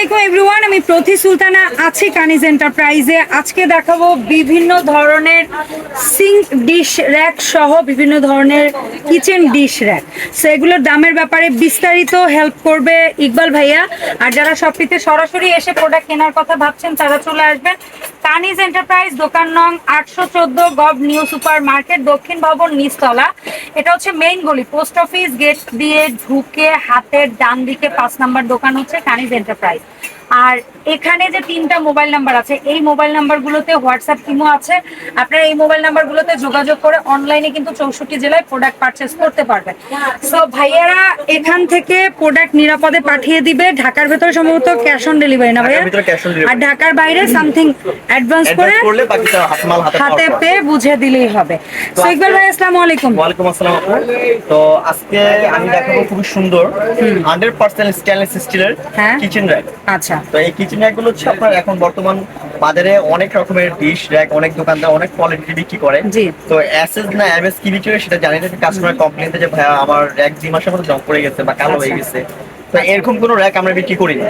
আলাইকুম এভরিওয়ান, আমি প্রতি সুলতানা আছি কানিজ এন্টারপ্রাইজে। আজকে দেখাবো বিভিন্ন ধরনের সিঙ্ক ডিশ র্যাক সহ বিভিন্ন ধরনের কিচেন ডিশ র্যাক। সো এগুলোর দামের ব্যাপারে বিস্তারিত হেল্প করবে ইকবাল ভাইয়া। আর যারা শপিতে সরাসরি এসে প্রোডাক্ট কেনার কথা ভাবছেন, তারা চলে আসবেন। কানিজ এন্টারপ্রাইজ দোকান নং আটশো চোদ্দ, গভ নিউ সুপার মার্কেট দক্ষিণ ভবন নিচতলা। এটা হচ্ছে মেইন গলি পোস্ট অফিস গেট দিয়ে ঢুকে হাতের ডান দিকে পাঁচ নাম্বার দোকান হচ্ছে কানিজ এন্টারপ্রাইজ আর এখানে যে তিনটা মোবাইল নাম্বার আছে এই মোবাইল নাম্বারগুলোতে হোয়াটসঅ্যাপ ইমো আছে। আপনারা এই মোবাইল নাম্বারগুলোতে যোগাযোগ করে অনলাইনে কিন্তু চৌষট্টি জেলায় প্রোডাক্ট পারচেস করতে পারবেন। সো ভাইয়ারা এখান থেকে প্রোডাক্ট নিরাপদে পাঠিয়ে দিবে। ঢাকার ভেতরে সম্ভবত ক্যাশ অন ডেলিভারি না ভাইয়া। আর ঢাকার বাইরে সামথিং অ্যাডভান্স করে হাত। পেয়ে বুঝে দিলেই হবে। সো ইকবাল ভাই আসসালামু আলাইকুম। ওয়ালাইকুম আসসালাম আপু। তো আজকে আমি দেখাবো খুবই সুন্দর। হান্ড্রেড পার্সেন্ট স্টেনলেস স্টিলের। কিচেন র্যাক আচ্ছা। তো এই কিচেন র্যাকগুলো হচ্ছে আপনার এখন বর্তমান বাজারে অনেক রকমের ডিশ র্যাক অনেক দোকানদার অনেক কোয়ালিটি বিক্রি করে জি। তো এসএস না এমএস কি বিক্রি করে সেটা জানি না কাস্টমার কমপ্লেন যে ভাইয়া আমার র্যাক দুই মাসের মধ্যে জম পড়ে গেছে বা কালো হয়ে আচ্ছা। গেছে তো এরকম কোনো র্যাক আমরা বিক্রি করি না।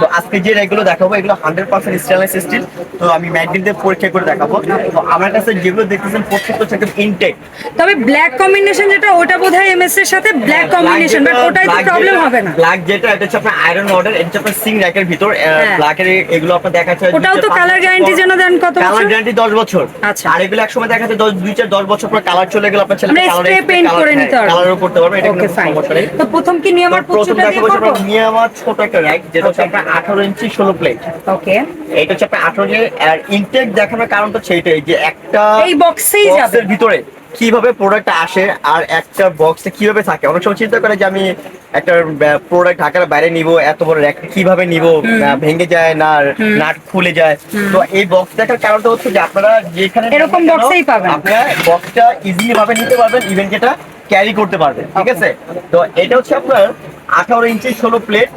তো আজকে যে র্যাকগুলো দেখাবো এগুলো হান্ড্রেড পার্সেন্ট স্টেনলেস স্টিল তো আমি ম্যাগনেট দিয়ে পরীক্ষা করে দেখাবো। তো আমার কাছে যেগুলো দেখতেছেন প্রত্যেকটা ইনটেক তবে ব্ল্যাক কম্বিনেশন যেটা ওটা বোধহয় এমএস এর সাথে ব্ল্যাক কম্বিনেশন বাট ওটাই তো প্রবলেম হবে না। ব্ল্যাক যেটা এটা হচ্ছে আপনার আয়রন অর্ডার এটা হচ্ছে আপনার সিং র্যাকের ভিতর। হ্যাঁ। ব্ল্যাকের এগুলো আপনার দেখা যাচ্ছে ওটাও তো কালার গ্যারান্টি যেন দেন কত কালার গ্যারান্টি 10 বছর। আচ্ছা। আর এগুলো একসময় দেখা যাচ্ছে 10 দুই চার 10 বছর পর কালার চলে গেল আপনার ছেলে স্প্রে পেইন্ট করে নিতে পারব। কালারও করতে পারবে এটা কোনো সমস্যা নেই। তো প্রথম কি পুচুটা দিয়ে দেখাবো নিয়ে আমার ছোট একটা র্যাক যেটা হচ্ছে আপনার 18 ইঞ্চি 16 প্লেট ওকে এটা হচ্ছে আপনার 18 যে আর ইনটেক দেখানোর কারণটা সেইটাই যে একটা এই বক্সেই যাবে। ভিতরে কীভাবে প্রোডাক্ট আসে আর একটা বক্সে কীভাবে থাকে। অনেক সময় চিন্তা করে যে আমি একটা প্রোডাক্ট ঢাকার বাইরে নিব এত বড় র্যাক কীভাবে নিব ভেঙে যায় না নাট খুলে যায়। তো এই বক্স দেখার কারণটা হচ্ছে যে আপনারা যেখানে এরকম নেবেন পাবেন। আপনারা বক্সটা ইজিলি ভাবে নিতে পারবেন ইভেন যেটা ক্যারি করতে পারবেন ঠিক আছে? তো এটা হচ্ছে আপনার আঠারো ইঞ্চি ষোলো প্লেট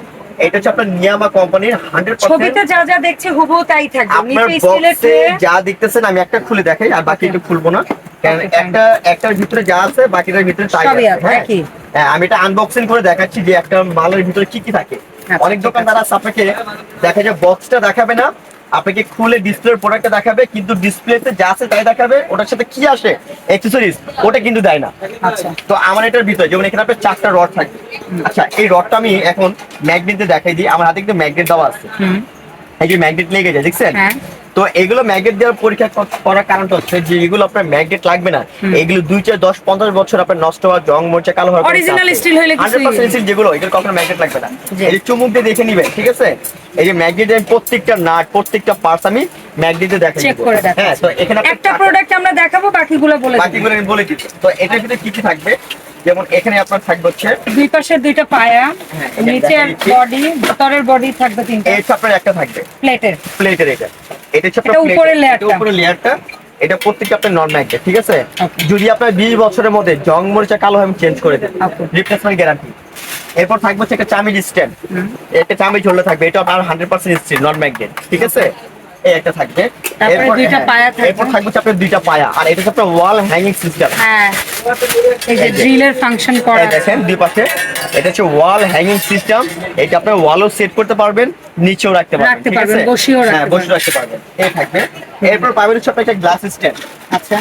এটা হচ্ছে আপনার নিয়ামা কোম্পানির হান্ড্রেড ছবিতে যা যা দেখছে হুবহু তাই থাকবে। আপনার বক্সে যা দেখতেছেন আমি একটা খুলে দেখাই আর বাকি একটু খুলবো না। কারণ একটা একটার ভিতরে যা আছে বাকিটার ভিতরে তাই আছে, হ্যাঁ? হ্যাঁ, আমি এটা আনবক্সিং করে দেখাচ্ছি যে একটা মালের ভিতরে কি কি থাকে। আচ্ছা, অনেক দোকানদার আছে আপনাকে দেখা যায় বক্সটা দেখাবে না। আপনাকে খুলে ডিসপ্লের প্রোডাক্টটা দেখাবে কিন্তু ডিসপ্লেতে যা আছে তাই দেখাবে। ওটার সাথে কি আসে? অ্যাক্সেসরিজ ওটা কিন্তু দেয় না। আচ্ছা। তো আমার এটার ভিতরে যেমন এখানে আপনার চারটা রড থাকবে আচ্ছা এই রডটা আমি এখন ম্যাগনেট দিয়ে দেখাই দিই। আমার হাতে কিন্তু ম্যাগনেট দেওয়া আছে। হুম। এই যে ম্যাগনেট লেগে যায় দেখছেন? হ্যাঁ। তো এগুলো ম্যাগনেট দেওয়ার পরীক্ষা করার কারণটা হচ্ছে যে এগুলো আপনার ম্যাগনেট লাগবে না। এগুলো দুই চার দশ পঞ্চাশ বছর আপনার নষ্ট হওয়ার জং মরচা কালো হওয়ার হইলে কিছুই- হান্ড্রেড পার্সেন্ট স্টিল যেগুলো এগুলো কখনো ম্যাগনেট লাগবে না। এই চুমুক দিয়ে দেখে নিবেন ঠিক আছে? এই যে ম্যাগনেট আমি প্রত্যেকটা নাট প্রত্যেকটা পার্টস আমি ম্যাগনেট দিয়ে দেখে চেক করে। হ্যাঁ তো এখানে একটা প্রোডাক্ট আমরা দেখাবো বাকিগুলো বলে। বাকিগুলো আমি বলে দিচ্ছি। তো এটার ভিতরে কি কি থাকবে? যেমন এখানে আপনার থাকবে হচ্ছে দুই পাশে দুইটা পায়া হ্যাঁ, নিচের বডি ভিতরের বডি থাকবে তিনটা। এই আপনার একটা থাকবে। প্লেটের প্লেটের এটা। এটা হচ্ছে আপনার উপরের plate, লেয়ারটা। এটা উপরের লেয়ারটা এটা প্রত্যেকটা আপনার নন ম্যাগনেট ঠিক আছে? যদি আপনার 20 বছরের মধ্যে জং মরিচা কালো হয় আমি চেঞ্জ করে দেব। রিপ্লেসমেন্ট গ্যারান্টি এরপর থাকবে হচ্ছে একটা চামিজ স্ট্যান্ড একটা চামিজ ঝোলা থাকবে এটা আপনার 100% স্টিল নন ম্যাগনেট ঠিক আছে? এই একটা থাকবে। এরপর দুইটা হ্যাঁ, পায়া থাকবে। এরপর থাকবে হচ্ছে আপনার দুইটা পায়া আর এটা হচ্ছে ওয়াল হ্যাঙ্গিং সিস্টেম হ্যাঁ। এই যে ড্রিলের ফাংশন করা। দেখেন দুই পাশে এটা হচ্ছে ওয়াল হ্যাঙ্গিং সিস্টেম এটা আপনার ওয়ালও সেট করতে পারবেন নিচেও রাখতে পারবেন ঠিক আছে? রাখতে হ্যাঁ রাখতে পারবেন। এই থাকবে। এরপর পাবেন হচ্ছে আপনার একটা গ্লাস স্ট্যান্ড আচ্ছা।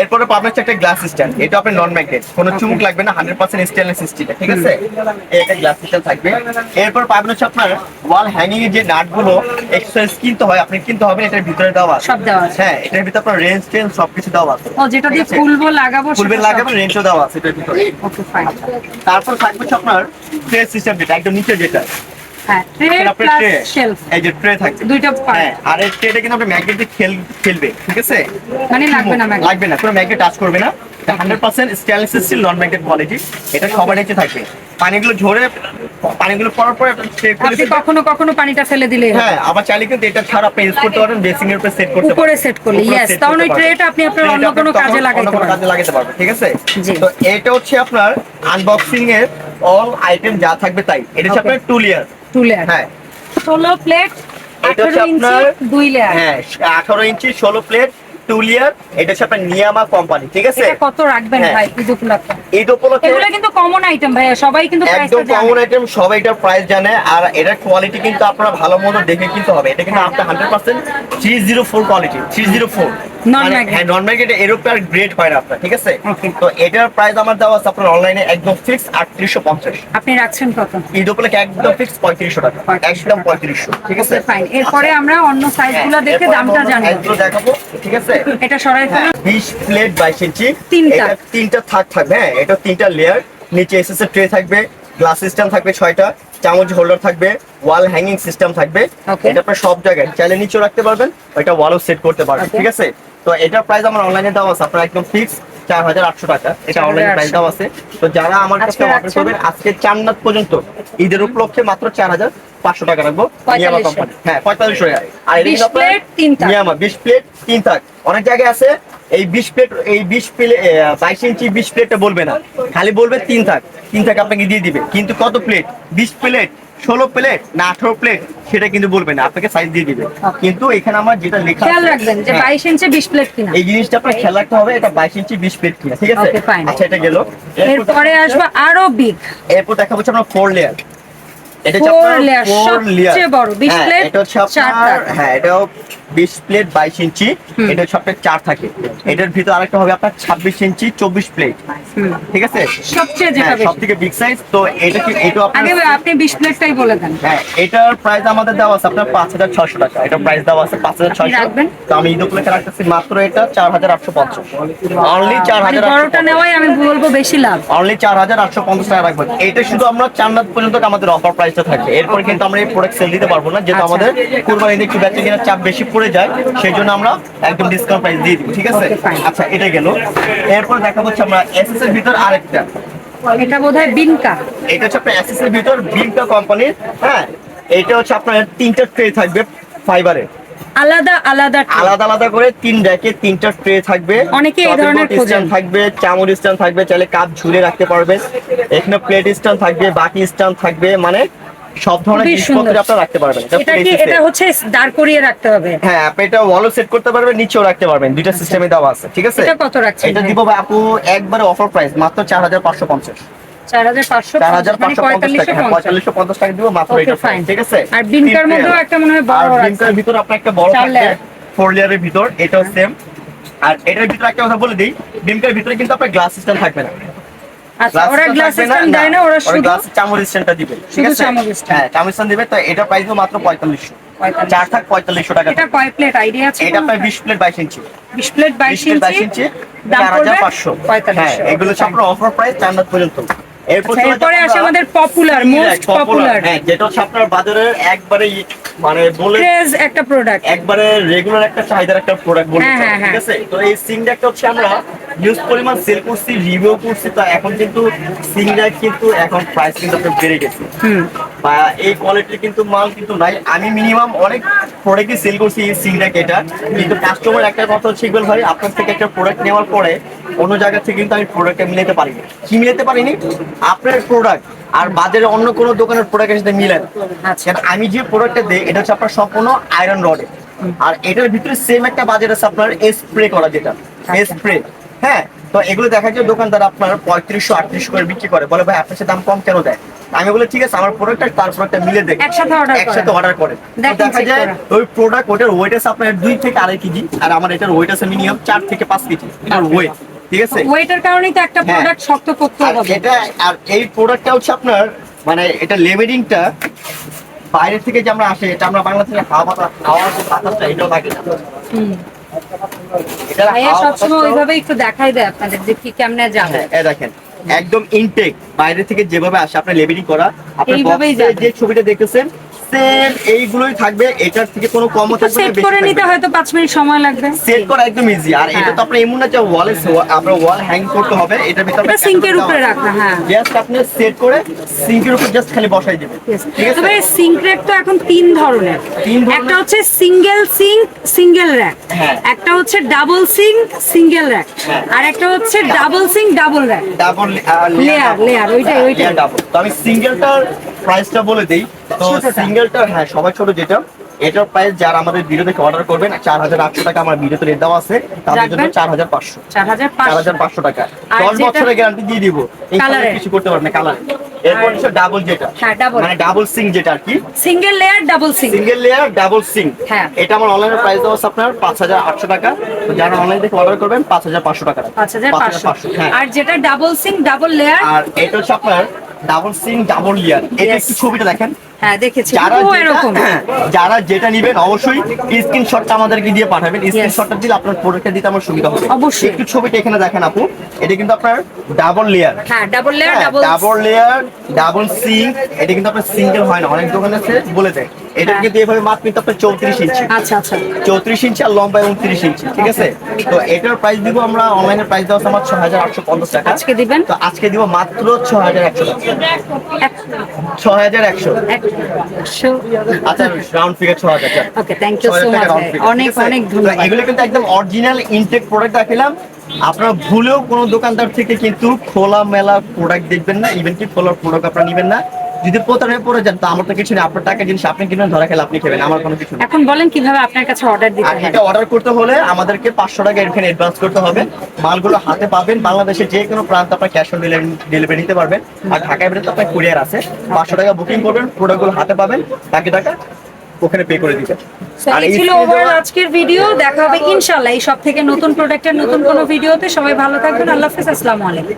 এরপরে পাবেন হচ্ছে একটা গ্লাস স্ট্যান্ড এটা আপনার নন ম্যাগনেট কোনো চুমুক লাগবে না হান্ড্রেড পার্সেন্ট স্টেনলেস স্টিল ঠিক আছে? একটা গ্লাস স্ট্যান্ড থাকবে। এরপর পাবেন হচ্ছে আপনার ওয়াল হ্যাঙ্গিং এর যে নাটগুলো এক্সারসাইজ কিনতে হয় আপনি কিনতে হবে এটার ভিতরে দেওয়া আছে। সব দেওয়া আছে। হ্যাঁ এটার ভিতরে আপনার রেঞ্জ টেঞ্জ সবকিছু দেওয়া আছে। ও যেটা দিয়ে? খুলবো লাগাবো ফুলবে লাগাবেন রেঞ্জও দেওয়া আছে এটার ভিতরে। ওকে ফাইন তারপর থাকবে হচ্ছে আপনার ট্রে সিস্টেম যেটা একদম নিচে যেটা। হ্যাঁ ট্রে আপনার প্লাস শেলফ এই যে ট্রে থাকবে দুইটা পার্ট হ্যাঁ আর এই ট্রেটা কিন্তু আপনার ম্যাগনেট দিয়ে খেল খেলবে ঠিক আছে? মানে লাগবে না ম্যাগনেট লাগবে না কোনো ম্যাগনেট টাচ করবে না। Hundred percent stainless steel non magnet quality এটা সবার নিচে থাকবে। পানিগুলো ঝরে পানিগুলো পড়ার পরে আপনি চেক করে আপনি ফেলবেন। কখনো কখনো পানিটা ফেলে দিলে হ্যাঁ আবার চাইলে কিন্তু এটা ছাড়া আপনি ইউজ করতে পারেন বেসিং এর উপরে সেট করতে উপরে পারেন। করলে, উপরে তখন ওই পারবেন। আপনি আপনার অন্য কোনো কাজে লাগাইতে পারবেন। কাজে লাগাতে পারবেন ঠিক আছে? তো এটা হচ্ছে আপনার আনবক্সিং এর অল আইটেম যা থাকবে তাই। এটা হচ্ছে আপনার টু লেয়ার টু লেয়ার হ্যাঁ। ষোলো প্লেট আঠারো ইঞ্চি আপনার দুই লেয়ার হ্যাঁ আঠারো ইঞ্চি ষোলো প্লেট টু এটা হচ্ছে আপনার নিয়ামা কোম্পানি ঠিক আছে? কত রাখবেন হ্যাঁ। ভাই ঈদ উপলক্ষে? ঈদ উপলক্ষে এগুলো কিন্তু কমন আইটেম ভাইয়া সবাই কিন্তু একদম কমন আইটেম সবাই এটার প্রাইস জানে আর এটার কোয়ালিটি কিন্তু আপনারা ভালো মতো দেখে কিন্তু হবে। এটা কিন্তু আপনার hundred percent three zero four quality three zero four. হ্যাঁ নন ম্যাগনেট গ্রেড হয় না আপনার ঠিক আছে? তো এটার প্রাইস আমার দেওয়া আছে আপনার অনলাইনে একদম ফিক্স আটত্রিশশো পঞ্চাশ। আপনি রাখছেন কত? ঈদ উপলক্ষে একদম ফিক্স পঁয়ত্রিশশো টাকা 3500 একদম পঁয়ত্রিশশো ঠিক আছে? ফাইন এরপরে আমরা অন্য সাইজগুলো হ্যাঁ, দেখে দামটা জানব। size দেখাবো ঠিক আছে? এটা সরাই ফেলুন। বিশ প্লেট বাইশ ইঞ্চি। তিনটা। তিনটা থাক থাকবে হ্যাঁ এটা তিনটা লেয়ার নিচে ট্রে থাকবে গ্লাস সিস্টেম থাকবে ছয়টা চামচ হোল্ডার থাকবে ওয়াল হ্যাঙ্গিং সিস্টেম থাকবে। এটা আপনার সব জায়গায়। চাইলে নিচেও রাখতে পারবেন এটা ওয়ালও সেট করতে পারবেন ঠিক আছে? তো এটার প্রাইস আমার অনলাইনে দেওয়া আছে আপনার একদম ফিক্স চার হাজার আটশো টাকা। এটা অনলাইনে প্রাইস 4,800 দেওয়া আছে। তো যারা আমার কাছে অর্ডার করবেন আজকে চান্নাত পর্যন্ত। ঈদের উপলক্ষে মাত্র চার হাজার পাঁচশো টাকা রাখব। নিয়ামা কোম্পানি হ্যাঁ পঁয়তাল্লিশশো টাকা আর এটা 20 কিন্তু আপনার প্লেট, তিন নিয়ামা বিশ প্লেট তিন থাক। অনেক জায়গায় আছে এই বিশ প্লেট এই বিশ প্লেট বাইশ ইঞ্চি বিশ প্লেটটা বলবে না। খালি বলবে তিন থাক। তিন থাক আপনাকে দিয়ে দিবে। কিন্তু কত প্লেট বিশ প্লেট ষোলো প্লেট না আঠারো প্লেট সেটা কিন্তু বলবেন না আপনাকে সাইজ দিয়ে দিবে। কিন্তু এখানে আমার যেটা লেখা খেয়াল রাখবেন যে হ্যাঁ, বাইশ ইঞ্চি বিশ প্লেট কিনা। এই জিনিসটা আপনার খেয়াল রাখতে হবে এটা বাইশ ইঞ্চি বিশ প্লেট কিনা ঠিক আছে? আচ্ছা এটা গেল। এরপরে আসবে আরও বিগ এরপর দেখা হচ্ছে আমরা ফোর লেয়ার এটা হচ্ছে আপনার ফোর লেয়ার সবচেয়ে বড়, 20 হ্যাঁ, plate, এটা হচ্ছে আপনার হ্যাঁ এটাও বিশ প্লেট বাইশ ইঞ্চি। এটা হচ্ছে আপনার চার থাকে। এটার ভিতর আরেকটা হবে আপনার ছাব্বিশ ইঞ্চি চব্বিশ প্লেট ঠিক আছে? সবচেয়ে যেটা সব থেকে বিগ সাইজ তো এটা কি এটা আগে আপনি বিশ প্লেটটাই বলে দেন। হ্যাঁ এটার প্রাইস আমাদের দেওয়া আছে আপনার পাঁচ হাজার ছয়শো টাকা। এটা প্রাইস দেওয়া আছে পাঁচ হাজার ছয়শো? তো আমি ঈদ উপলক্ষে রাখতেছি মাত্র এটা চার হাজার আটশো পঞ্চাশ। অনলি চার মানে হাজার বড়টা নেওয়াই আমি বলব বেশি লাভ। অনলি চার হাজার আটশো পঞ্চাশ টাকা রাখবেন। এটা শুধু আমরা চার রাত পর্যন্ত আমাদের অফার প্রাইসটা থাকে। এরপর কিন্তু আমরা এই প্রোডাক্ট সেল দিতে পারব না যেহেতু আচ্ছা। আমাদের কুরবানিতে একটু বেচা কেনার চাপ বেশি পড়ে যায় সেই জন্য আমরা একদম ডিসকাউন্ট প্রাইস দিয়ে দিই ঠিক আছে? আচ্ছা এটা গেল। এরপর দেখা হচ্ছে আমরা এসএস এর ভিতর আরেকটা। এটা বোধহয় বিনকা এটা হচ্ছে আপনার এসএস এর ভিতর বিলটা কোম্পানির হ্যাঁ? এটা হচ্ছে আপনার তিনটা ট্রে থাকবে ফাইবারের আলাদা আলাদা আলাদা আলাদা করে তিন র্যাকে তিনটা ট্রে থাকবে। অনেকে এই ধরনের খোঁজেন। থাকবে চামচ স্ট্যান্ড থাকবে চাইলে কাপ ঝুলে রাখতে পারবেন। এখানে প্লেট স্ট্যান্ড থাকবে বাকি স্ট্যান্ড থাকবে মানে সব ধরনের জিনিসপত্র। আপনারা রাখতে পারবেন। এটা এটা কি এটা হচ্ছে দাঁড় করিয়ে রাখতে হবে। হ্যাঁ আপনি এটা ওয়ালও সেট করতে পারবেন নিচেও রাখতে পারবেন। দুইটা সিস্টেমে দেওয়া আছে ঠিক আছে? এটা কত রাখছেন এটা দিব ভাই আপু একবারে অফার প্রাইস মাত্র চার হাজার পাঁচশো পঞ্চাশ। চার হাজার পাঁচশো চার হাজার মানে আর বিনকার মধ্যেও একটা মনে হয় বড় বিনকার ভিতর আপনার একটা বড় থাকবে ফোর লেয়ারের ভিতর এটাও সেম আর এটার ভিতরে একটা কথা বলে দিই বিনকার ভিতরে কিন্তু আপনার গ্লাস সিস্টেম থাকবে না। আচ্ছা ওরা গ্লাস সিস্টেম দেয় না ওরা শুধু গ্লাস চামচ স্ট্যান্ডটা দিবে ঠিক আছে? চামচ। হ্যাঁ চামচ স্ট্যান্ড দিবে তো এটা প্রাইস মাত্র 4500 চার থাক পঁয়তাল্লিশশো টাকা এটা কয় প্লেট আইডিয়া আছে এটা আপনার বিশ প্লেট বাইশ ইঞ্চি বিশ প্লেট বাইশ বিশ প্লেট বাইশ ইঞ্চি ইঞ্চি দাম পড়বে পাঁচশো। হ্যাঁ এগুলো হচ্ছে অফার প্রাইস পর্যন্ত। এরপর আচ্ছা, এরপরে আসে আমাদের rack, popular, popular। হ্যাঁ যেটা হচ্ছে আপনার বাজারের একবারে মানে বলে ক্রেজ একটা প্রোডাক্ট একবারে রেগুলার একটা চাহিদার একটা প্রোডাক্ট বলতে হ্যাঁ, হ্যাঁ, ঠিক হ্যাঁ। আছে? তো এই সিংডাকটা হচ্ছে আমরা নিউজ পরিমাণ সেল করছি রিভিউ করছি তো এখন কিন্তু সিংডাক কিন্তু এখন প্রাইস কিন্তু আপনার বেড়ে গেছে। হুম। বা এই কোয়ালিটির কিন্তু মাল কিন্তু নাই। আমি মিনিমাম অনেক প্রোডাক্টই সেল করছি এই সিংডাক এটা কিন্তু কাস্টমার একটা কথা হচ্ছে ইকবাল ভাই আপনার থেকে একটা প্রোডাক্ট নেওয়ার পরে অন্য জায়গা থেকে কিন্তু আমি প্রোডাক্টটা মিলাতে পারিনি। কি মিলাতে পারিনি? আপনার প্রোডাক্ট আর বাজারে অন্য কোনো দোকানের প্রোডাক্টের সাথে মিলেন আচ্ছা। আমি যে প্রোডাক্টটা দিই এটা হচ্ছে আপনার সম্পূর্ণ আয়রন রডে আর এটার ভিতরে সেম একটা বাজার আছে আপনার স্প্রে করা যেটা। আচ্ছা। স্প্রে হ্যাঁ? তো এগুলো দেখা যায় দোকানদার আপনার পঁয়ত্রিশশো আটত্রিশশো করে বিক্রি করে। বলে ভাই আপনার সাথে দাম কম কেন দেয়? আমি বলে ঠিক আছে আমার প্রোডাক্ট আর তার প্রোডাক্টটা মিলে দেখ। একসাথে করেন। একসাথে অর্ডার করে। দেখা যায় ওই প্রোডাক্ট ওটার ওয়েট আছে আপনার দুই থেকে আড়াই কেজি আর আমার এটার ওয়েট আছে মিনিমাম চার থেকে পাঁচ কেজি। এটার ওয়েট ঠিক আছে? ওয়েটের কারণেই তো একটা হ্যাঁ। প্রোডাক্ট শক্ত করতে হবে। এটা আর এই প্রোডাক্টটা হচ্ছে আপনার মানে এটা লেবেলিংটা বাইরে থেকে যে আমরা আসে এটা আমরা বাংলাদেশে হাওয়া বাতাস হাওয়া যে বাতাসটা এটাও লাগে না। ভাইয়া সবসময় ওইভাবে একটু দেখাই দেয় আপনাদের যে কি কেমনে যাবে হ্যাঁ, দেখেন একদম ইনটেক বাইরে থেকে যেভাবে আসে আপনার লেবেলিং করা আপনার যে ছবিটা দেখতেছেন সেম এইগুলোই থাকবে এটার থেকে কোনো কমও থাকবে সেট করে নিতে হয়তো পাঁচ মিনিট সময় লাগবে। সেট করা একদম ইজি আর এটা তো হ্যাঁ। আপনার এমন না যে ওয়ালে আপনার ওয়াল হ্যাং করতে হবে এটার ভিতরে এটা সিঙ্কের উপরে রাখা হ্যাঁ। জাস্ট আপনি সেট করে সিঙ্কের উপর জাস্ট খালি বসাই দিবেন। ঠিক আছে? তবে সিঙ্ক র্যাক তো এখন তিন ধরনের? একটা হচ্ছে সিঙ্গেল সিঙ্ক সিঙ্গেল র্যাক হ্যাঁ। একটা হচ্ছে ডাবল সিঙ্ক সিঙ্গেল র্যাক হ্যাঁ। আর একটা হচ্ছে double sink double rack double Layer, layer, ওইটাই, ওইটাই। ডাবল তো আমি সিঙ্গেলটার প্রাইসটা বলে দেই। তো ছোটটা। হ্যাঁ সবাই ছোট যেটা এটার প্রাইস যারা আমাদের ভিডিও থেকে অর্ডার করবেন চার হাজার আটশো টাকা আমার ভিডিওতে রেট দেওয়া আছে তাদের জন্য চার হাজার পাঁচশো। চার হাজার পাঁচশো। টাকা। দশ বছরের গ্যারান্টি দিয়ে দিব। কিছু করতে পারবেন না কালার এরপর আর- হচ্ছে ডাবল যেটা। হ্যাঁ, মানে ডাবল সিং যেটা আর কি। Single layer double single single layer double sink হ্যাঁ। এটা আমার অনলাইনে প্রাইস দেওয়া আছে আপনার পাঁচ হাজার আটশো টাকা। তো যারা অনলাইন থেকে অর্ডার করবেন পাঁচ হাজার পাঁচশো টাকা। পাঁচ হাজার পাঁচশো। হ্যাঁ। আর যেটা ডাবল সিং ডাবল লেয়ার আর এটা হচ্ছে আপনার ডাবল সিং ডাবল ইয়ার এটা একটু ছবিটা দেখেন। হ্যাঁ দেখেছি। যারা যেটা- এরকম। যারা যেটা নিবেন অবশ্যই স্ক্রিনশটটা আমাদেরকে দিয়ে পাঠাবেন। স্ক্রিনশটটা দিলে আপনার প্রোডাক্টটা দিতে আমার সুবিধা হবে। অবশ্যই। একটু ছবিটা এখানে দেখেন আপু। এটা কিন্তু আপনার ডাবল লেয়ার হ্যাঁ double layer double layer double এটা কিন্তু আপনার সিঙ্গেল হয় না। অনেক দোকানে বলে দেয়। এটা হ্যাঁ। কিন্তু এভাবে মাপ কিন্তু আপনার চৌত্রিশ ইঞ্চি। আচ্ছা আচ্ছা। চৌত্রিশ ইঞ্চি আর লম্বা উনত্রিশ ইঞ্চি ঠিক আছে? তো এটার প্রাইস দিব আমরা অনলাইনে প্রাইস দেওয়া আমার হাজার আটশো পঞ্চাশ টাকা। আজকে দিবেন? তো আজকে দিব মাত্র হাজার একশো হাজার একশো। আচ্ছা রাউন্ড ফিগার হাজার okay thank you so much অনেক অনেক ধন্যবাদ। এগুলো কিন্তু একদম অরিজিনাল ইনটেক প্রোডাক্ট রাখিলাম আপনারা ভুলেও কোনো দোকানদার থেকে কিন্তু খোলা মেলা প্রোডাক্ট দেখবেন না ইভেন কি খোলা প্রোডাক্ট আপনারা নেবেন না। যদি প্রতারণায় পড়ে যান তো আমার তো কিছু নেই। আপনার টাকা জিনিস আপনি কিনবেন ধরা খেলে আপনি খেবেন। আমার কোনো কিছু এখন বলেন কীভাবে আপনার কাছে অর্ডার দিতে হবে এটা অর্ডার করতে হলে আমাদেরকে পাঁচশো টাকা এখানে অ্যাডভান্স করতে হবে। মালগুলো হাতে পাবেন। বাংলাদেশের যে কোনো প্রান্ত আপনার ক্যাশ অন ডেলিভারি নিতে পারবেন। আর ঢাকায় বেরোতে আপনার কুরিয়ার আছে। পাঁচশো টাকা বুকিং করবেন প্রোডাক্টগুলো হাতে পাবেন। বাকি টাকা ওখানে পে করে দিবেন। আর এই এই ছিল ওভারঅল আজকের ভিডিও দেখা হবে ইনশাল্লাহ এই সব থেকে নতুন প্রোডাক্টের নতুন কোনো ভিডিওতে সবাই ভালো থাকবেন। আল্লাহ হাফিজ। আসসালামু আলাইকুম।